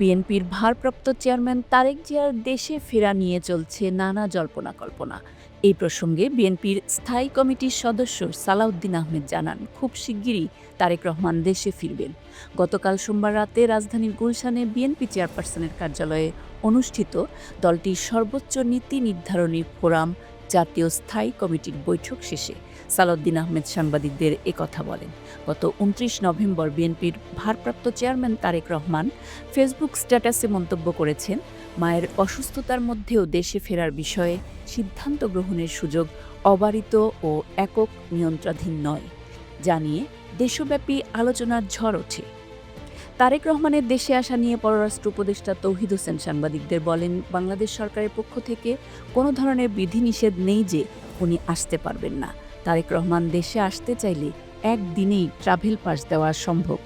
বিএনপির ভারপ্রাপ্ত চেয়ারম্যান তারেক জিয়ার দেশে ফেরা নিয়ে চলছে নানা জল্পনা কল্পনা। এই প্রসঙ্গে বিএনপির স্থায়ী কমিটির সদস্য সালাউদ্দিন আহমেদ জানান, খুব শিগগিরই তারেক রহমান দেশে ফিরবেন। গতকাল সোমবার রাতে রাজধানীর গুলশানে বিএনপি চেয়ারপারসনের কার্যালয়ে অনুষ্ঠিত দলটির সর্বোচ্চ নীতি নির্ধারণী ফোরাম জাতীয় স্থায়ী কমিটির বৈঠক শেষে সালাউদ্দিন আহমেদ সাংবাদিকদের একথা বলেন। গত উনত্রিশ নভেম্বর বিএনপির ভারপ্রাপ্ত চেয়ারম্যান তারেক রহমান ফেসবুক স্ট্যাটাসে মন্তব্য করেছেন, মায়ের অসুস্থতার মধ্যেও দেশে ফেরার বিষয়ে সিদ্ধান্ত গ্রহণের সুযোগ অবারিত ও একক নিয়ন্ত্রাধীন নয়। জানিয়ে দেশব্যাপী আলোচনার ঝড় ওঠে। তারেক রহমানের দেশে আসা নিয়ে পররাষ্ট্র উপদেষ্টা তৌহিদ হোসেন সাংবাদিকদের বলেন, বাংলাদেশ সরকারের পক্ষ থেকে কোনো ধরনের বিধিনিষেধ নেই যে উনি আসতে পারবেন না। তারেক রহমান দেশে আসতে চাইলে একদিনেই ট্রাভেল পাস দেওয়া সম্ভব।